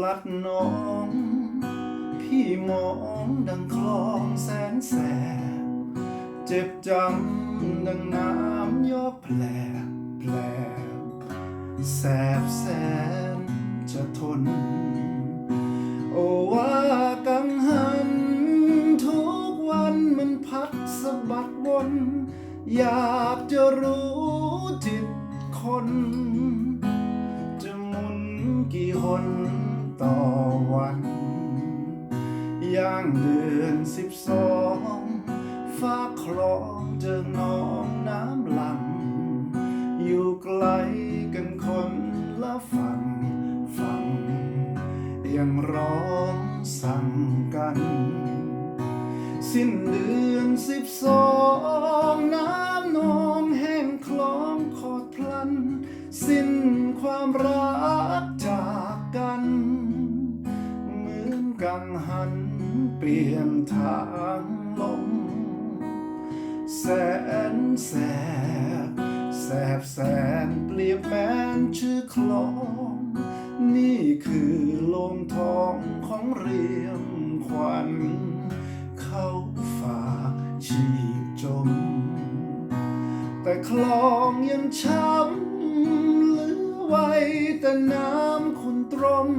ลัดน้อง พี่มองดังคลองแสนแสบ เจ็บจังดังน้ำยอกแผลแผลแสบแสนจะทน โอว่ากังหัน ทุกวันมันพัดสะบัดวนอยากจะรู้จิตคน จะหมุนกี่หน ต่อวัน ย่างเดือนสิบสองฟ้าคลองเจอน้องน้ำหลัง อยู่ไกลกันคนละฝั่งฝั่งยังร้องสั่งกัน สิ้นเดือนสิบสองน้ กังหันเปลี่ยนทางลมแสนแสบแสบแสนเปรียบแมนชื่อคลอง นี่คือลงทองของเรียมขวัญเข้าฝากชีพจม แต่คลองยังช้ำเหลือไว้แต่น้ำขุนตรม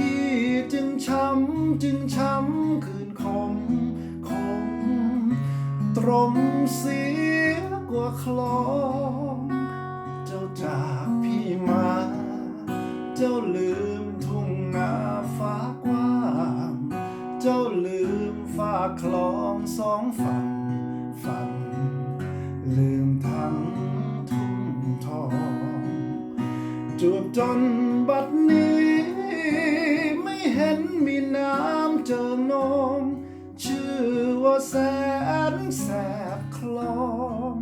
พี่จึงช้ำจึงช้ำคืนคมคมตรมเสียกว่าคลองเจ้าจากพี่มา เจ้าลืมทุ่งนาฟ้ากว้างเจ้าลืมฝาคลองสองฝั่งฝั่งลืมทั้งทุ่งทองจวบจนบัดนี้ นมีน้ำเจอนม ชื่อว่าแสนแสบคลอง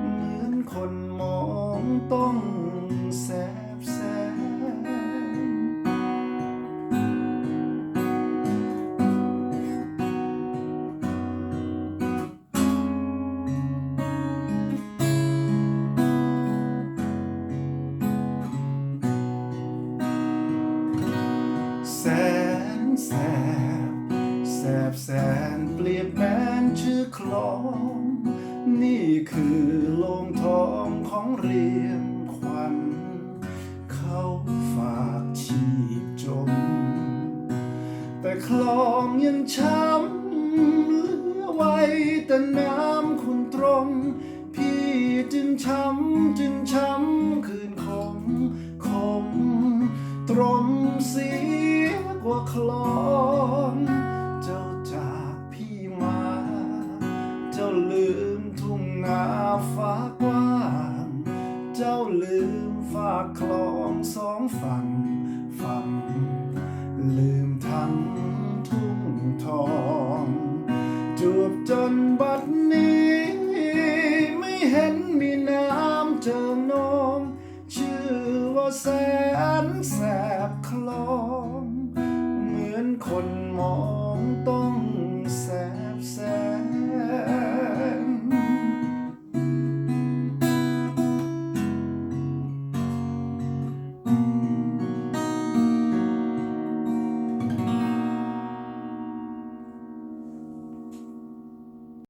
เหมือนคนมองต้อง นเปรียบแมนชื่อคลอง นี่คือโลงทองของเรียมขวัญเขาฝากชีพจม แต่คลองยังช้ำเหลือไว้แต่น้ำคุณตรง พี่จึงช้ำจึงช้ำคืนคมคม ตรมเสียกว่าคลอง ฟ้ากว้าง เจ้าลืมฝากคลองสองฝั่งฝั่งลืมทั้งทุ่งทองจวบจนบัดนี้ ไม่เห็นมีน้ำเจอนองชื่อว่าแสนแสบคลอง เหมือนคน